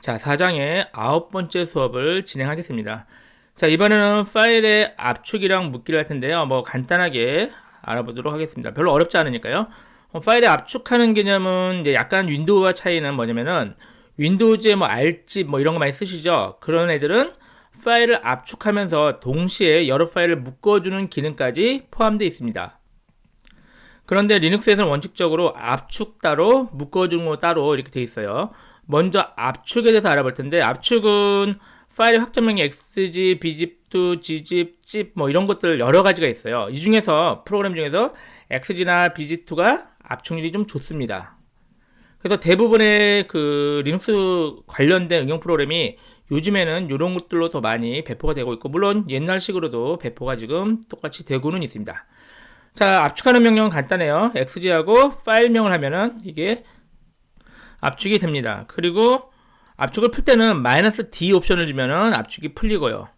자, 4장의 아홉 번째 수업을 진행하겠습니다. 자, 이번에는 파일의 압축이랑 묶기를 할 텐데요. 뭐 간단하게 알아보도록 하겠습니다. 별로 어렵지 않으니까요. 어, 파일의 압축하는 개념은 이제 약간 윈도우와 차이는 뭐냐면은 윈도우즈에 뭐 알집 뭐 이런 거 많이 쓰시죠? 그런 애들은 파일을 압축하면서 동시에 여러 파일을 묶어주는 기능까지 포함되어 있습니다. 그런데 리눅스에서는 원칙적으로 압축 따로, 묶어주는 거 따로 이렇게 되어 있어요. 먼저 압축에 대해서 알아볼 텐데 압축은 파일의 확장명이 xzip, bzip, gzip, zip 뭐 이런 것들 여러 가지가 있어요. 이 중에서 프로그램 중에서 xz나 bz2가 압축률이 좀 좋습니다. 그래서 대부분의 그 리눅스 관련된 응용 프로그램이 요즘에는 이런 것들로 더 많이 배포가 되고 있고 물론 옛날식으로도 배포가 지금 똑같이 되고는 있습니다. 자 압축하는 명령은 간단해요. xg하고 파일명을 하면은 이게 압축이 됩니다. 그리고 압축을 풀 때는 마이너스 D 옵션을 주면은 압축이 풀리고요.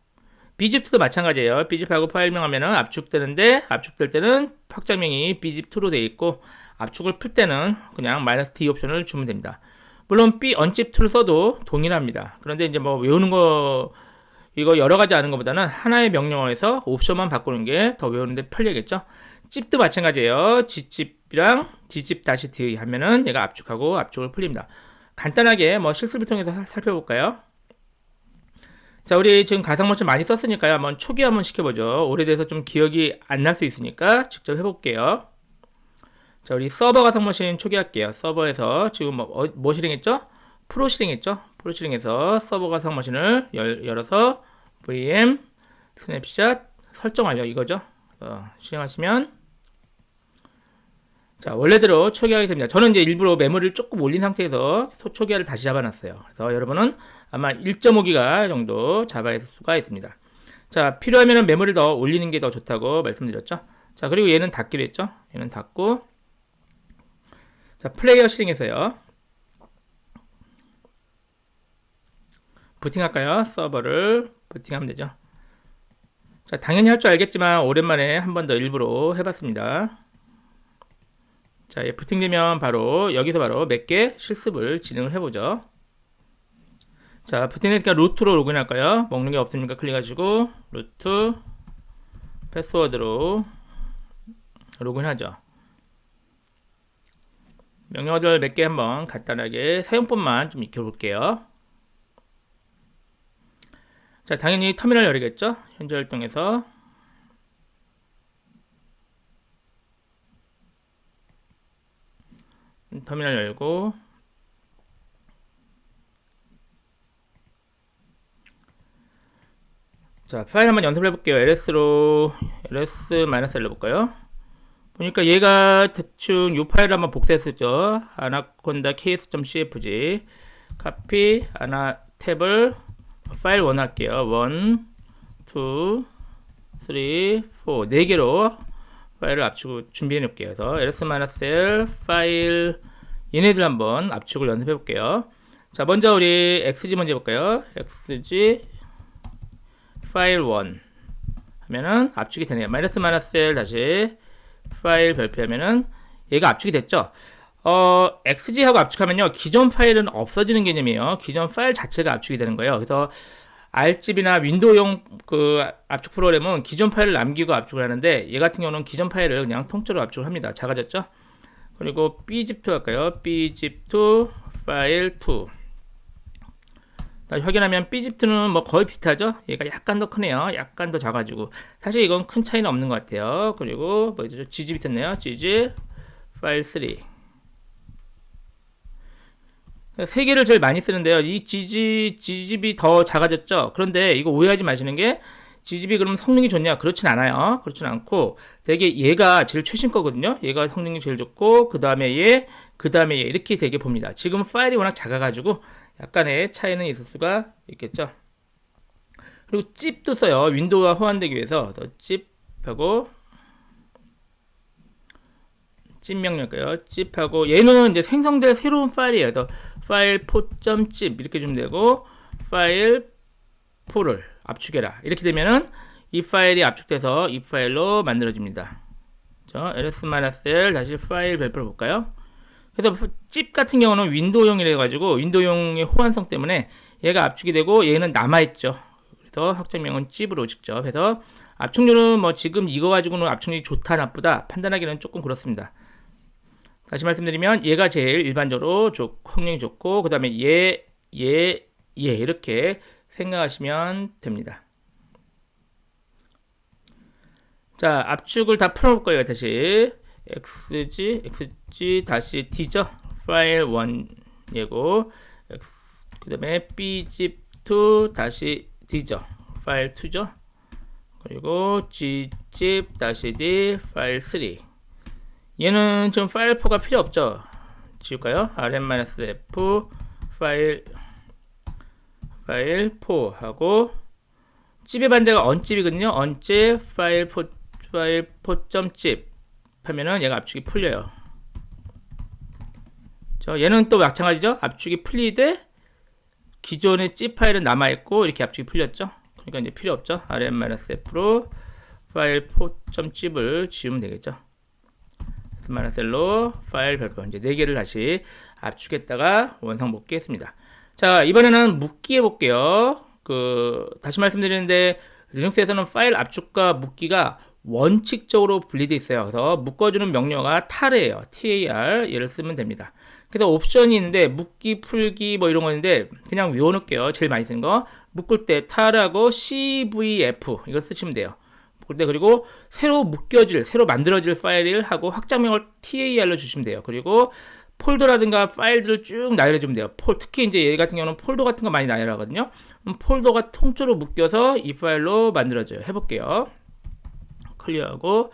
bzip도 마찬가지예요. bzip하고 파일명 하면은 압축되는데 압축될 때는 확장명이 bzip2로 되어 있고 압축을 풀 때는 그냥 마이너스 D 옵션을 주면 됩니다. 물론 b 언칩2를 써도 동일합니다. 그런데 이제 뭐 외우는 거 이거 여러 가지 아는 것보다는 하나의 명령어에서 옵션만 바꾸는 게 더 외우는데 편리하겠죠. 찝도 마찬가지예요. g집 이랑 d집 다시 d 하면은 얘가 압축하고 압축을 풀립니다. 간단하게 뭐 실습을 통해서 살펴볼까요? 자, 우리 지금 가상모션 많이 썼으니까요. 한번 초기 한번 시켜보죠. 오래돼서 좀 기억이 안 날 수 있으니까 직접 해볼게요. 자, 우리 서버 가상머신 초기할게요. 서버에서 지금 뭐, 어, 뭐 실행했죠? 프로 실행했죠? 프로 실행해서 서버 가상머신을 열, 열어서 VM 스냅샷 설정 완료 이거죠? 어, 실행하시면 자, 원래대로 초기화가 됩니다. 저는 이제 일부러 메모리를 조금 올린 상태에서 초기화를 다시 잡아놨어요. 그래서 여러분은 아마 1.5기가 정도 잡아야 수가 있습니다. 자, 필요하면 메모리를 더 올리는 게 더 좋다고 말씀드렸죠. 자, 그리고 얘는 닫기로 했죠. 얘는 닫고. 자, 플레이어 실행해서요. 부팅할까요? 서버를 부팅하면 되죠. 자, 당연히 할 줄 알겠지만 오랜만에 한 번 더 일부러 해봤습니다. 자, 예, 부팅되면 바로 여기서 바로 몇 개 실습을 진행을 해보죠. 자, 부팅되니까 루트로 로그인할까요? 먹는 게 없으니까 클릭하시고 루트 패스워드로 로그인하죠. 명령어들 몇 개 한번 간단하게 사용법만 좀 익혀볼게요. 자, 당연히 터미널 열리겠죠? 현재 활동에서 터미널 열고. 자 파일 한번 연습을 해볼게요. ls로 ls-l 해볼까요? 보니까 얘가 대충 이 파일을 한번 복사했었죠. 아나콘다 ks.cfg 카피 아나 탭을 파일 원 할게요. 1 2 3 4 4개로 파일을 압축 준비해 놓을게요. 그래서 ls-l 파일 얘네들 한번 압축을 연습해 볼게요. 자, 먼저 우리 xg 먼저 해볼까요? xg 파일 1 하면은 압축이 되네요. 마이너스 마이너스 l 다시 파일 별표하면은 얘가 압축이 됐죠. 어, xg하고 압축하면요. 기존 파일은 없어지는 개념이에요. 기존 파일 자체가 압축이 되는 거예요. 그래서 R집이나 윈도우용 그 압축 프로그램은 기존 파일을 남기고 압축을 하는데 얘 같은 경우는 기존 파일을 그냥 통째로 압축을 합니다. 작아졌죠? 그리고 bzip2 할까요? bzip2 파일 2 확인하면 bzip2는 뭐 거의 비슷하죠? 얘가 약간 더 크네요. 약간 더 작아지고 사실 이건 큰 차이는 없는 것 같아요. 그리고 뭐죠? gzip 있었네요. gzip 파일 3 세 개를 제일 많이 쓰는데요. 이 GG, GGB 더 작아졌죠? 그런데 이거 오해하지 마시는 게 GGB 그럼 성능이 좋냐? 그렇진 않아요. 그렇진 않고 되게 얘가 제일 최신 거거든요. 얘가 성능이 제일 좋고 그 다음에 얘, 그 다음에 얘 이렇게 되게 봅니다. 지금 파일이 워낙 작아가지고 약간의 차이는 있을 수가 있겠죠. 그리고 찝도 써요. 윈도우와 호환되기 위해서 찝하고 찝 명령할까요? 찝하고 얘는 이제 생성될 새로운 파일이에요. 파일 포.zip 이렇게 주면 되고 파일 포를 압축해라 이렇게 되면은 이 파일이 압축돼서 이 파일로 만들어집니다. 자, ls-l 다시 파일 별표를 볼까요? 그래서 찝 같은 경우는 윈도우용이라 가지고 윈도우용의 호환성 때문에 얘가 압축이 되고 얘는 남아 있죠. 그래서 확장명은 찝으로 직접 해서 압축률은 뭐 지금 이거 가지고는 압축률이 좋다 나쁘다 판단하기는 조금 그렇습니다. 다시 말씀드리면 얘가 제일 일반적으로 좋, 확률이 좋고 그 다음에 얘, 얘, 얘 이렇게 생각하시면 됩니다. 자 압축을 다 풀어볼 거예요 다시. xg xg 다시 d죠? 파일 1 얘고 그 다음에 bzip2 다시 d죠? 파일 2죠? 그리고 gzip 다시 d 파일 3 얘는 좀 파일 4가 필요 없죠 지울까요 rm-f 파일 파일 4 하고 찝의 반대가 언찝이거든요 언찝 파일 4 파일 4.zip 하면은 얘가 압축이 풀려요. 저 얘는 또 마찬가지죠. 압축이 풀리되 기존의 zip 파일은 남아 있고 이렇게 압축이 풀렸죠. 그러니까 이제 필요 없죠. rm-f로 파일 4.zip을 지우면 되겠죠. 마나셀로 파일 별표 이제 네 개를 다시 압축했다가 원상 복귀했습니다. 자 이번에는 묶기 해볼게요. 그 다시 말씀드리는데 리눅스에서는 파일 압축과 묶기가 원칙적으로 분리되어 있어요. 그래서 묶어주는 명령어가 tar이에요. tar 얘를 쓰면 됩니다. 그래서 옵션이 있는데 묶기, 풀기 뭐 이런 거 있는데 그냥 외워놓을게요. 제일 많이 쓰는 거 묶을 때 tar하고 cvf 이거 쓰시면 돼요. 때 그리고 새로 묶여질, 새로 만들어질 파일을 하고 확장명을 tar로 주시면 돼요. 그리고 폴더라든가 파일들을 쭉 나열해 주면 돼요. 폴, 특히 이제 얘 같은 경우는 폴더 같은 거 많이 나열하거든요. 폴더가 통째로 묶여서 이 파일로 만들어져요. 해볼게요. 클리어하고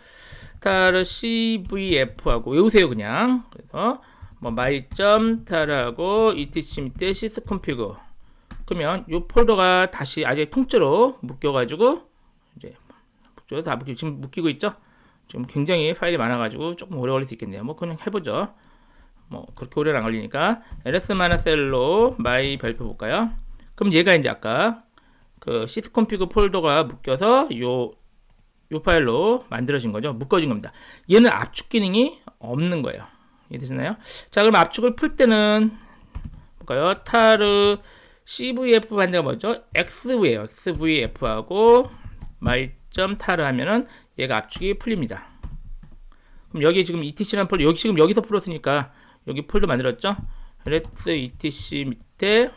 타르 cvf하고 외우세요 그냥 그래서 뭐 마이점 타르하고 etc 밑에 sysconfig 그러면 이 폴더가 다시 아직 통째로 묶여가지고 묶여 다 묶이 지금 묶이고 있죠 지금 굉장히 파일이 많아가지고 조금 오래 걸릴 수 있겠네요 뭐 그냥 해보죠 뭐 그렇게 오래는 안 걸리니까 ls-셀로 마이 별표 볼까요 그럼 얘가 이제 아까 그 sysconfig 폴더가 묶여서 요, 요 파일로 만들어진 거죠. 묶어진 겁니다. 얘는 압축 기능이 없는 거예요. 이해되시나요? 자, 그럼 압축을 풀 때는 볼까요? 타르 CVF 반대가 뭐죠? XV예요. XVF하고 마이 점 타르 하면은 얘가 압축이 풀립니다. 그럼 여기 지금 ETC라는 폴더 여기 지금 여기서 풀었으니까 여기 폴더 만들었죠? 레트 ETC 밑에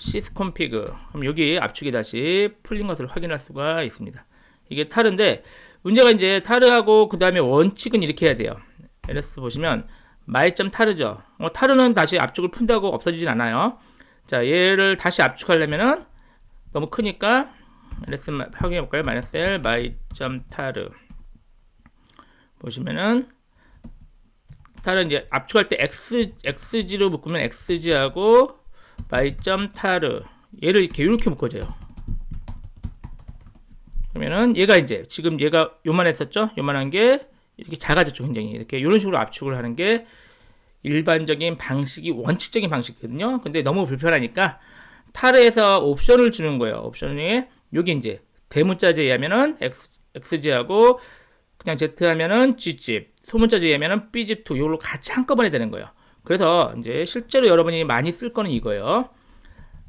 sysconfig 그럼 여기 압축이 다시 풀린 것을 확인할 수가 있습니다. 이게 타르인데 문제가 이제 타르하고 그 다음에 원칙은 이렇게 해야 돼요. ls 보시면 마이점 타르죠. 어, 타르는 다시 압축을 푼다고 없어지진 않아요. 자 얘를 다시 압축하려면은 너무 크니까 ls 확인해 볼까요? 마이너스 l 마이 점 타르 보시면은 타르 이제 압축할 때 x xg로 묶으면 xg하고 마이 점 타르 얘를 이렇게 이렇게 묶어줘요. 그러면은 얘가 이제 지금 얘가 요만했었죠? 요만한 게 이렇게 작아졌죠, 굉장히. 이렇게 이런 식으로 압축을 하는 게 일반적인 방식이 원칙적인 방식이거든요. 근데 너무 불편하니까 타르에서 옵션을 주는 거예요. 옵션 중에 여기 이제 대문자 제하면은 X, XG하고 그냥 Z 하면은 G집, 소문자 제하면은 B집2 이걸로 같이 한꺼번에 되는 거예요. 그래서 이제 실제로 여러분이 많이 쓸 거는 이거예요.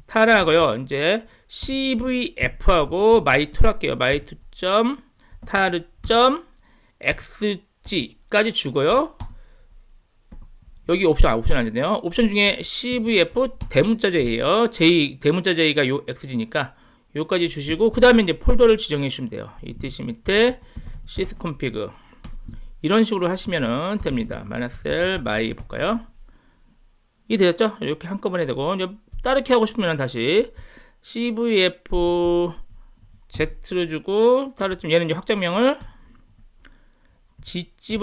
타르하고요. 이제 CVF하고 마이2로 할게요. 마이2 점 타르 점 XG까지 주고요. 여기 옵션 아 옵션 안 되네요. 옵션 중에 CVF 대문자 J예요. J 대문자 J가 요 XG니까 요까지 주시고 그 다음에 이제 폴더를 지정해 주시면 돼요. etc 밑에 sysconfig 이런 식으로 하시면은 됩니다. 마이너스 마이 볼까요? 이 되셨죠? 이렇게 한꺼번에 되고 따르게 하고 싶으면 다시 CVF Z를 주고 다르좀 얘는 이제 확장명을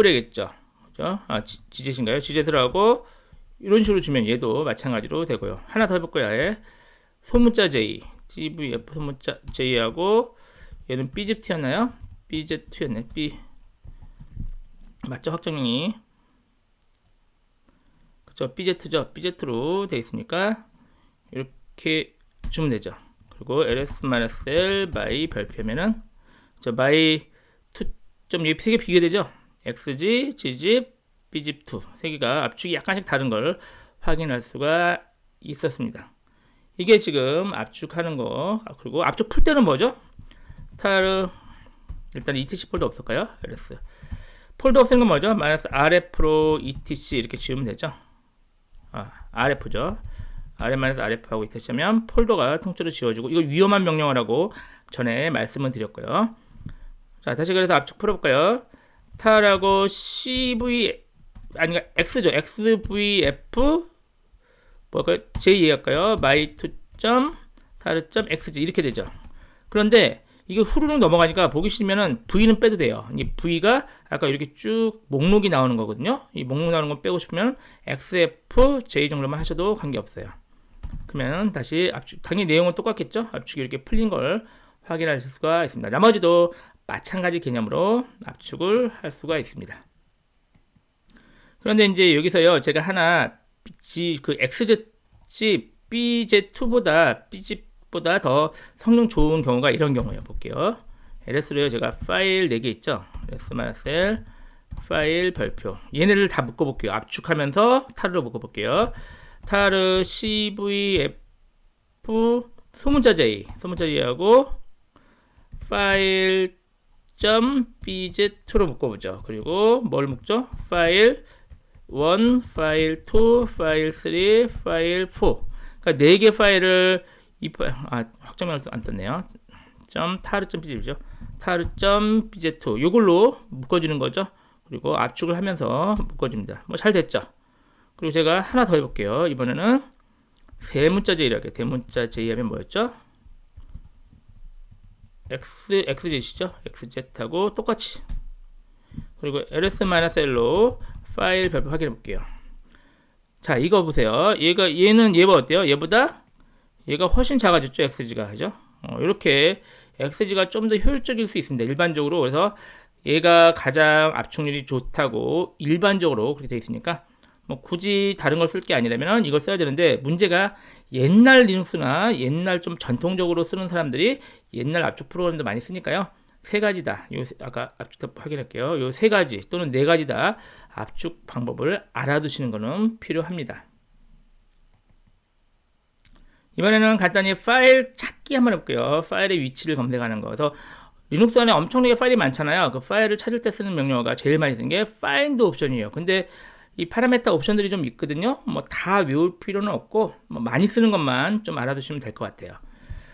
해야겠죠. 그죠? 아, Gjet인가요? Gjet을 하고 이런 식으로 주면 얘도 마찬가지로 되고요. 하나 더 해볼 거야. 예. 소문자 J, CVF 소문자 J하고 얘는 B집트였나요? BZ2였네. B 맞죠? 확장명이 그죠? BZ죠. BZ로 되어 있으니까 이렇게 주면 되죠. 그리고 ls-l by 별표면은 저 by 2점 여기 세개 비교되죠. xg, gzip, B집2 세 개가 압축이 약간씩 다른 걸 확인할 수가 있었습니다. 이게 지금 압축하는 거 아, 그리고 압축 풀 때는 뭐죠? 타르 일단 etc 폴더 없을까요? ls 폴더 없앤 건 뭐죠? 마이너스 rf로 etc 이렇게 지우면 되죠. 아 rf죠. rm 마이너스 rf하고 etc 하면 폴더가 통째로 지워지고 이거 위험한 명령어라고 전에 말씀을 드렸고요. 자 다시 그래서 압축 풀어볼까요? 타라고 cv 아니 x죠. xvf 뭐가 j 할까요? my2 타르 xg 이렇게 되죠. 그런데 이게 후루룩 넘어가니까 보기 싫으면은 V는 빼도 돼요. 이 V가 아까 이렇게 쭉 목록이 나오는 거거든요. 이 목록 나오는 거 빼고 싶으면 XF J 정도만 하셔도 관계없어요. 그러면 다시 압축, 당연히 내용은 똑같겠죠? 압축이 이렇게 풀린 걸 확인하실 수가 있습니다. 나머지도 마찬가지 개념으로 압축을 할 수가 있습니다. 그런데 이제 여기서요, 제가 하나 G, 그 XZ BZ2보다 BZ 보다 더 성능 좋은 경우가 이런 경우예요. 볼게요. LS로요. 제가 파일 4개 있죠. ls-l 파일 별표. 얘네를 다 묶어 볼게요. 압축하면서 타르로 묶어 볼게요. 타르 cvf 소문자 j 소문자 j하고 파일 .bz2로 묶어 보죠. 그리고 뭘 묶죠? 파일 1, 파일 2, 파일 3, 파일 4. 그러니까 4개 파일을 이 파일 아 확정명을 안 떴네요. 점 타르 점 bz죠. 타르 점 bz2 요걸로 묶어 주는 거죠. 그리고 압축을 하면서 묶어 줍니다. 뭐 잘 됐죠. 그리고 제가 하나 더 해 볼게요. 이번에는 세문자 제이라게 대문자 제이 하면 뭐였죠? x xz시죠? xz하고 똑같이 그리고 ls-l로 파일 별표 확인해 볼게요. 자 이거 보세요. 얘가 얘는 얘보다 어때요? 얘보다 얘가 훨씬 작아졌죠 xg가 그죠? 어, 이렇게 xg가 좀 더 효율적일 수 있습니다. 일반적으로 그래서 얘가 가장 압축률이 좋다고 일반적으로 그렇게 되어 있으니까 뭐 굳이 다른 걸 쓸 게 아니라면 이걸 써야 되는데 문제가 옛날 리눅스나 옛날 좀 전통적으로 쓰는 사람들이 옛날 압축 프로그램도 많이 쓰니까요. 세 가지다. 요 아까 압축 확인할게요. 요 세 가지 또는 네 가지다 압축 방법을 알아두시는 것은 필요합니다. 이번에는 간단히 파일 찾기 한번 해볼게요. 파일의 위치를 검색하는 거. 그래서 리눅스 안에 엄청나게 파일이 많잖아요. 그 파일을 찾을 때 쓰는 명령어가 제일 많이 쓰는 게 find 옵션이에요. 근데 이 파라메타 옵션들이 좀 있거든요. 뭐 다 외울 필요는 없고 뭐 많이 쓰는 것만 좀 알아두시면 될 것 같아요.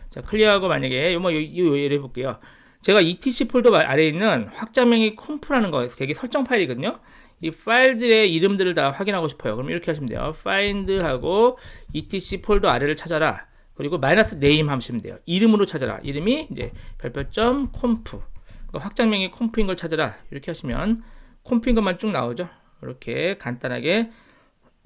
자 클리어하고 만약에 요뭐 예를 해볼게요. 제가 etc 폴더 아래에 있는 확장명이 콤프라는 거 되게 설정 파일이거든요. 이 파일들의 이름들을 다 확인하고 싶어요. 그럼 이렇게 하시면 돼요. find하고 etc 폴더 아래를 찾아라. 그리고 마이너스 네임 하시면 돼요. 이름으로 찾아라. 이름이 이제 별표점 콤프. 그러니까 확장명이 콤프인 걸 찾아라. 이렇게 하시면 콤프인 것만 쭉 나오죠. 이렇게 간단하게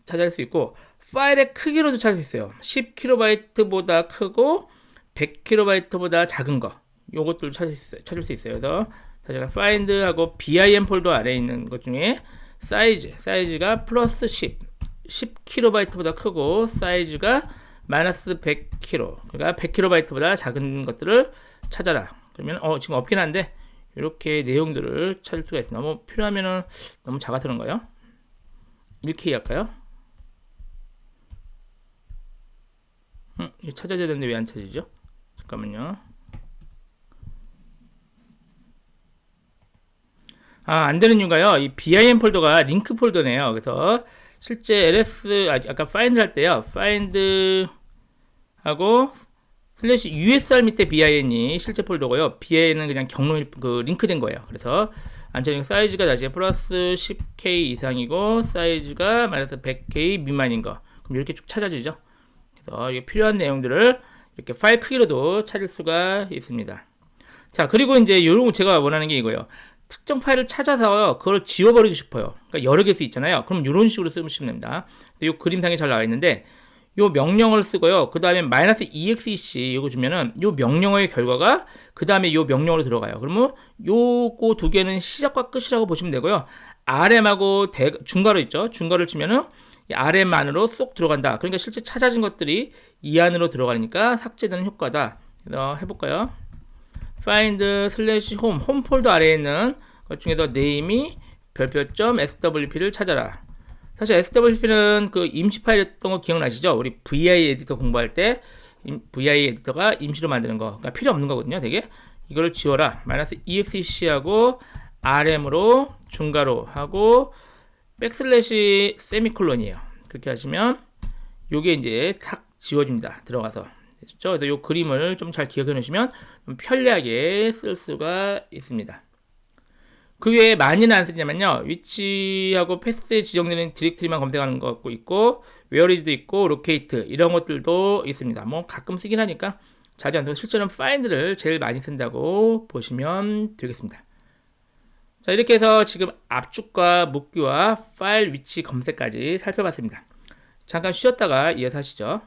찾을 수 있고 파일의 크기로도 찾을 수 있어요. 10kb보다 크고 100kb보다 작은 거. 요것들 찾을 수 있어요. 찾을 수 있어요. 그래서 제가 find하고 bin 폴더 아래에 있는 것 중에 사이즈, 사이즈가 플러스 10, 10kb보다 크고 사이즈가 마이너스 100kb, 그러니까 100kb보다 작은 것들을 찾아라. 그러면 어 지금 없긴 한데 이렇게 내용들을 찾을 수가 있습니다. 너무 필요하면은 너무 작아서 그런가요? 1K 할까요? 음, 찾아야 되는데 왜 안 찾이죠? 잠깐만요. 아, 안 되는 이유가요. 이 bin 폴더가 링크 폴더네요. 그래서 실제 ls 아, 아까 find 할 때요. find 하고 슬래시 usr 밑에 bin이 실제 폴더고요. bin은 그냥 경로 그 링크된 거예요. 그래서 안전형 사이즈가 다시 플러스 10k 이상이고 사이즈가 마이너스 100k 미만인 거. 그럼 이렇게 쭉 찾아지죠. 그래서 이게 필요한 내용들을 이렇게 파일 크기로도 찾을 수가 있습니다. 자, 그리고 이제 요런 제가 원하는 게 이거예요. 특정 파일을 찾아서 그걸 지워버리고 싶어요. 그러니까 여러 개 수 있잖아요. 그럼 이런 식으로 쓰시면 됩니다. 이 그림상에 잘 나와 있는데 이 명령어를 쓰고요. 그 다음에 마이너스 exec 이거 주면은 이 명령어의 결과가 그 다음에 이 명령어로 들어가요. 그러면 요거 두 개는 시작과 끝이라고 보시면 되고요. rm하고 대, 중괄호 있죠. 중괄호를 치면은 rm 안으로 쏙 들어간다. 그러니까 실제 찾아진 것들이 이 안으로 들어가니까 삭제되는 효과다. 해볼까요? Find slash home 홈 폴더 아래에 있는 것 중에서 name이 별표점 swp를 찾아라. 사실 swp는 그 임시 파일이었던 거 기억나시죠? 우리 vi 에디터 공부할 때 임- vi 에디터가 임시로 만드는 거, 그러니까 필요 없는 거거든요. 되게 이거를 지워라. 마이너스 exec하고 rm으로 중괄호 하고 백슬래시 세미콜론이에요. 그렇게 하시면 요게 이제 탁 지워집니다. 들어가서. 됐죠? 그래서 요 그림을 좀 잘 기억해 놓으시면 좀 편리하게 쓸 수가 있습니다. 그 외에 많이는 안 쓰냐면요. 위치하고 패스에 지정되는 디렉트리만 검색하는 거 있고, 웨어리즈도 있고, 로케이트 이런 것들도 있습니다. 뭐 가끔 쓰긴 하니까 자주 안 쓰고 실제로는 파인드를 제일 많이 쓴다고 보시면 되겠습니다. 자, 이렇게 해서 지금 압축과 묶기와 파일 위치 검색까지 살펴봤습니다. 잠깐 쉬었다가 이어서 하시죠.